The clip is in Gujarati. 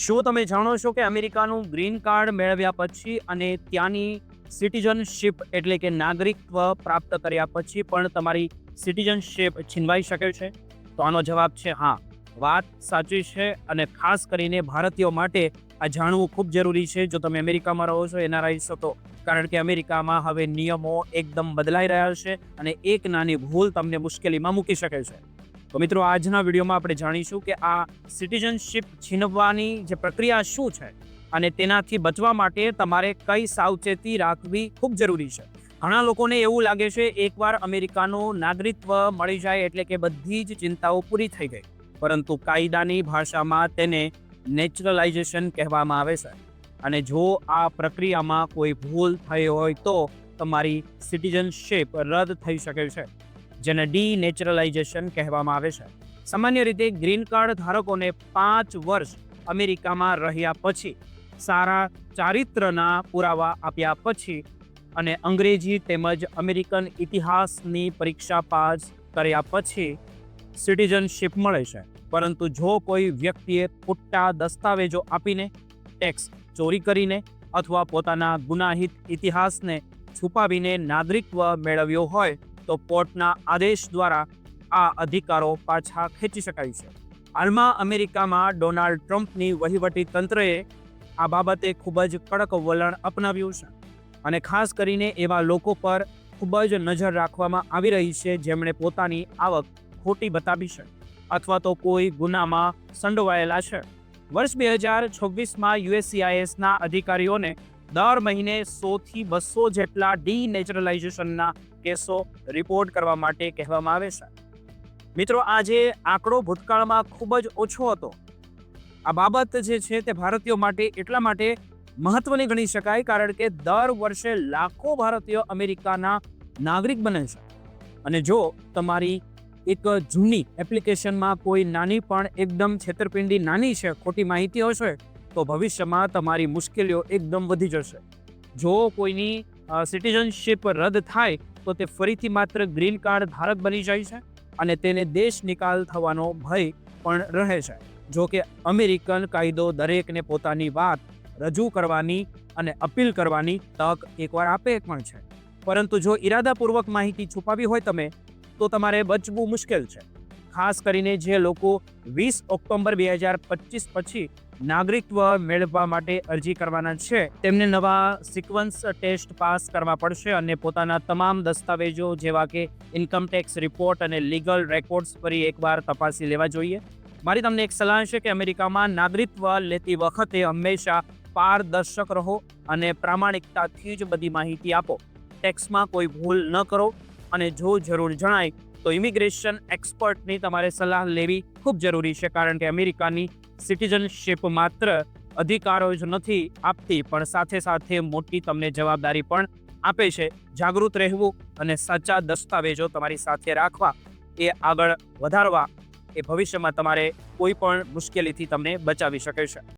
શું તમે જાણો છો કે અમેરિકાનું ગ્રીન કાર્ડ મેળવ્યા પછી અને ત્યાંની સિટીઝનશીપ એટલે કે નાગરિકત્વ પ્રાપ્ત કર્યા પછી પણ તમારી સિટીઝનશીપ છીનવાઈ શકે છે? તો આનો જવાબ છે હા. વાત સાચી છે અને ખાસ કરીને ભારતીયો માટે આ જાણવું ખૂબ જરૂરી છે. જો તમે અમેરિકામાં રહો છો, એના રહી શકો. કારણ કે અમેરિકામાં હવે નિયમો એકદમ બદલાઈ રહ્યા છે અને એક નાની ભૂલ તમને મુશ્કેલીમાં મૂકી શકે છે. તો મિત્રો, આજના વિડીયોમાં આપણે જાણીશું કે આ સિટીઝનશીપ છીનવવાની જે પ્રક્રિયા શું છે અને તેનાથી બચવા માટે તમારે કઈ સાવચેતી રાખવી ખૂબ જરૂરી છે. ઘણા લોકોને એવું લાગે છે, એકવાર અમેરિકાનું નાગરિકત્વ મળી જાય એટલે કે બધી જ ચિંતાઓ પૂરી થઈ ગઈ. પરંતુ કાયદાની ભાષામાં તેને નેચરલાઇઝેશન કહેવામાં આવે છે. અને જો આ પ્રક્રિયામાં કોઈ ભૂલ થઈ હોય તો તમારી સિટીઝનશીપ રદ થઈ શકે છે. જેને ડી નેચરલાઇઝેશન કહેવામાં આવે છે. સામાન્ય રીતે ગ્રીન કાર્ડ ધારકોને પાંચ વર્ષ અમેરિકામાં રહ્યા પછી સારા ચારિત્રના પુરાવા આપ્યા પછી અને અંગ્રેજી તેમજ અમેરિકન ઇતિહાસની પરીક્ષા પાસ કર્યા પછી સિટીઝનશીપ મળે છે. પરંતુ જો કોઈ વ્યક્તિએ પુટ્ટા દસ્તાવેજો આપીને ટેક્સ ચોરી કરીને અથવા પોતાના ગુનાહિત ઇતિહાસને છુપાવીને નાગરિકત્વ મેળવ્યો હોય તો કોર્ટના આદેશ દ્વારા આ અધિકારો પાછા ખેંચી શકાય છે. હાલમાં અમેરિકામાં ડોનાલ્ડ ટ્રમ્પની વહીવટી તંત્રએ આ બાબતે ખૂબ જ કડક વલણ અપનાવ્યું છે અને ખાસ કરીને એવા લોકો પર ખૂબ જ નજર રાખવામાં આવી રહી છે જેમણે પોતાની આવક ખોટી બતાવી છે અથવા તો કોઈ ગુનામાં સંડોવાયેલા છે. વર્ષ બે હજાર છવ્વીસમાં યુએસસીઆઈએસના અધિકારીઓને દર મહિને સોથી બસો જેટલા ડી નેચરલાઇઝેશનના કેસો રિપોર્ટ કરવા માટે કહેવામાં આવે છે. મિત્રો આ જે આંકડો ભૂતકાળમાં ખૂબ જ ઓછો હતો. આ બાબત જે છે તે ભારતીયો માટે, એટલા માટે મહત્વની ગણી શકાય કારણ કે દર વર્ષે લાખો ભારતીયો અમેરિકાના નાગરિક બને છે. અને જો તમારી એક જૂની એપ્લિકેશનમાં કોઈ નાની પણ એકદમ છેતરપિંડી નાની છે, ખોટી માહિતી હશે તો ભવિષ્યમાં તમારી મુશ્કેલીઓ એકદમ વધી જશે. જો કોઈની સિટીઝનશીપ રદ થાય, તો તે ફરીથી માત્ર ગ્રીન કાર્ડ ધારક બની જાય છે અને તેને દેશ નિકાલ થવાનો ભય પણ રહે છે. જો કે અમેરિકન કાયદો દરેકને પોતાની વાત રજૂ કરવાની અને અપીલ કરવાની તક એકવાર આપે પણ છે. પરંતુ જો ઈરાદાપૂર્વક માહિતી છુપાવી હોય તમે, તો તમારે બચવું મુશ્કેલ છે. ખાસ કરીને જે લોકો વીસ ઓક્ટોબર બે હજાર પચીસ પછી નાગરિકત્વ મેળવવા માટે અરજી કરવાના છે, તેમને નવા સિક્વન્સ ટેસ્ટ પાસ કરવા પડશે અને પોતાના તમામ દસ્તાવેજો જેવા કે ઇન્કમટેક્સ રિપોર્ટ અને લીગલ રેકોર્ડ્સ ફરી એકવાર તપાસી લેવા જોઈએ. મારી તમને એક સલાહ છે કે અમેરિકામાં નાગરિકત્વ લેતી વખતે હંમેશા પારદર્શક રહો અને પ્રામાણિકતાથી જ બધી માહિતી આપો. ટેક્સમાં કોઈ ભૂલ ન કરો અને જો જરૂર જણાય તો ઇમિગ્રેશન એક્સપર્ટની તમારે સલાહ લેવી ખૂબ જરૂરી છે, કારણ કે અમેરિકાની સિટીઝનશિપ માત્ર અધિકારો જ નથી આપતી, પણ સાથે સાથે મોટી તમને જવાબદારી પણ આપે છે. જાગૃત રહેવું અને સાચા દસ્તાવેજો તમારી સાથે રાખવા એ આગળ વધારવા એ ભવિષ્યમાં તમારે કોઈ પણ મુશ્કેલીથી તમને બચાવી શકે છે.